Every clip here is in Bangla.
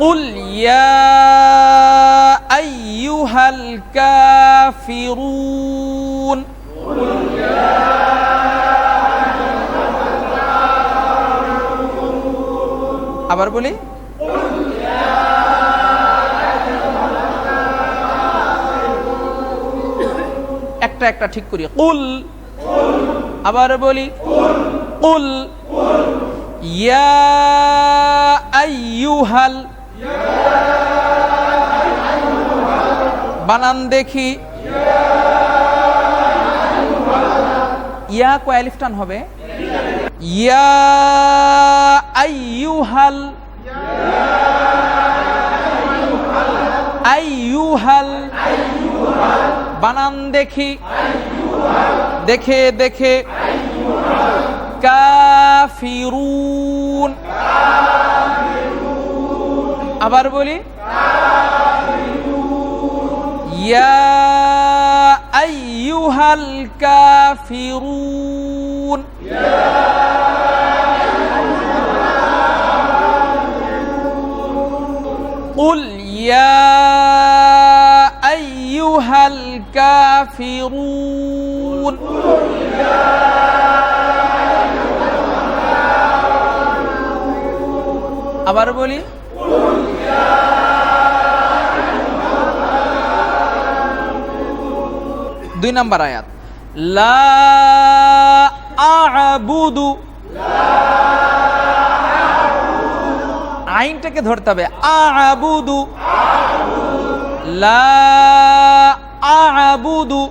قل يا أيها الكافرون আবার বলি একটা একটা ঠিক করি কুল আবার বলি কুল ইয়া আইয়ুহাল বানান দেখি। ইয়া কয় আলিফ টান হবে? ইয়া আইয়ুহাল আইয়ুহাল বানান দেখি। দেখে দেখে। কাফিরুন আবার বলি ইয়া আইয়ুহাল কাফিরুন قل يا أيها الكافرون আবার বলি দুই নাম্বার আয়াত। লা আইনটাকে ধরতে হবে। আবুদু। লা আবুদু।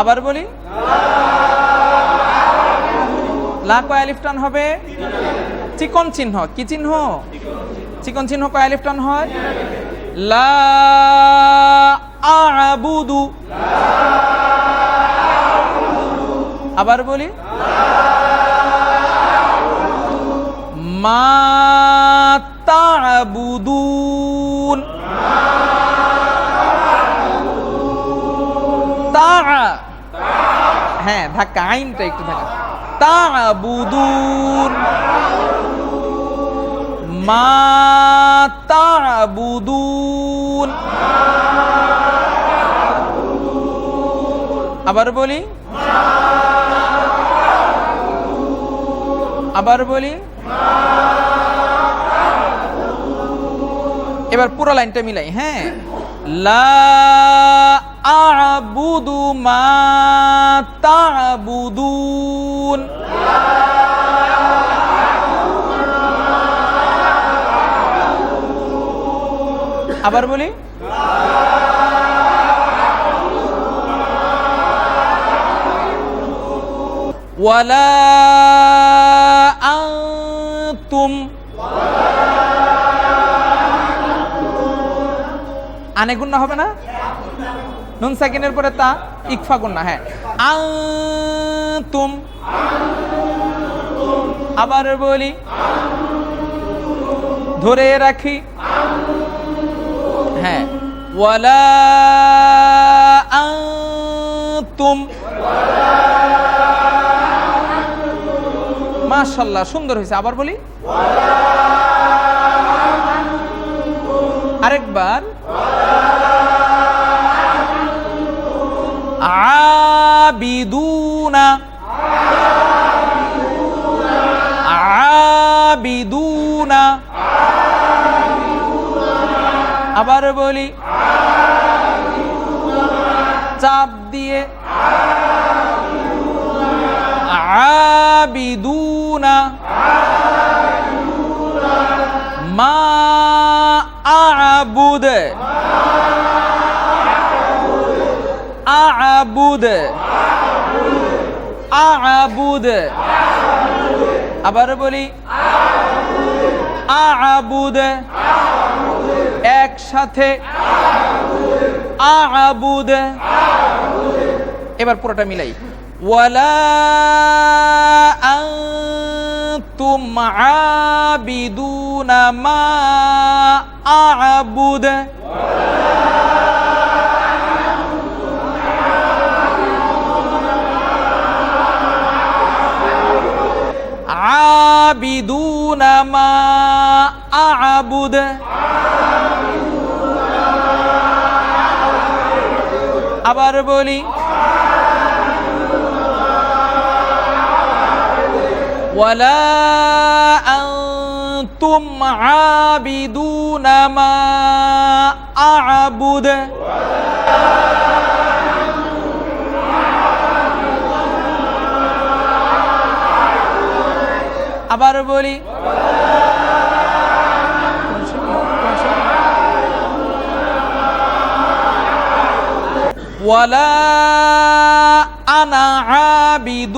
আবার বলি। লা হবে? চিকন চিহ্ন। কি চিহ্ন? চিকন চিহ্ন কয় হয়? লা আবুদু আবার বলি মা তা'বুদুন তা হ্যাঁ ধাক্কা আইনটা একটু ধাক্কা। তা'বুদুন মা তা'বুদুন আবার বলি? আবার বলি? এবার পুরো লাইনটা মিলাই হ্যাঁ। লা আবুদু মা আবার বলি? ওয়ালা আনতুম। আনে গুন্না হবে না? নুন সেকেন্ডের পরে তা ইকফা গুন্না হ্যাঁ। আনতুম। আবার বলি, ধরে রাখি। হ্যাঁ। ওয়ালা আনতুম। মাশাল্লাহ সুন্দর হয়েছে। আবার বলি? আরেকবার। আবিদুনা। আবিদুনা। আবার বলি? চাপ দিয়ে। আবিদুনা। মা আবার বলি আবুদ। একসাথে আবুদ। এবার পুরোটা মিলাই। ওয়ালা আনতুম আবিদুনা মা আবুদ আবিদুনা মা আবুদ আবার বলি ولا أنتم عابدون ما أعبد আবার বলি ولا أنا عابد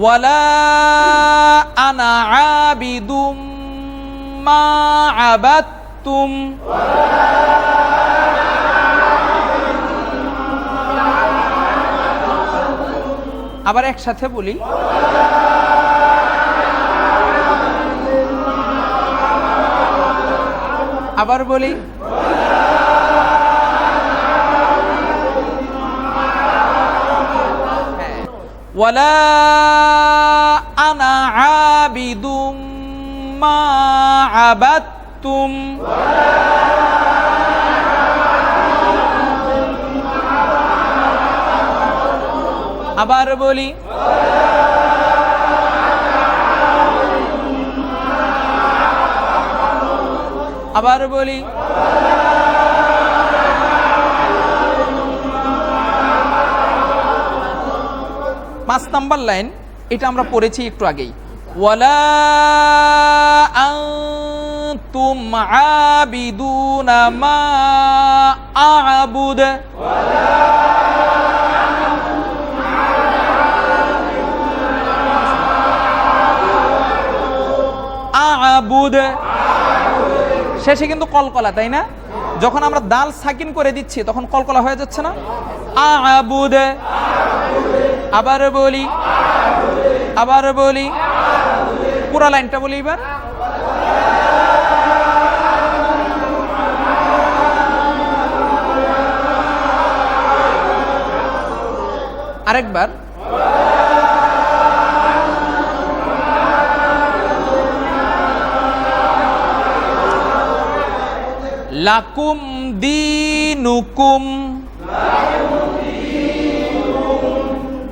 ওয়ালা আনা আবিদুম মা আবার একসাথে বলি। আবার বলি। ওয়ালা আনা আবিদুম মা আবাদতুম। আবার বলি আবার বলি পাঁচ নাম্বার লাইন, এটা আমরা পড়েছি একটু আগেই। ওয়ালা শেষে কিন্তু কলকলা, তাই না? যখন আমরা দাল সাকিন করে দিচ্ছি, তখন কলকলা হয়ে যাচ্ছে না? আবুদ। আবার বলি আবার বলি পুরা লাইনটা বলি এবার। আরেকবার। লাকুম দিনুকুম।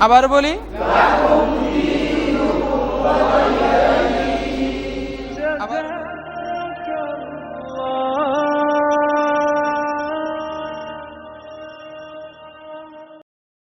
আবার বলি?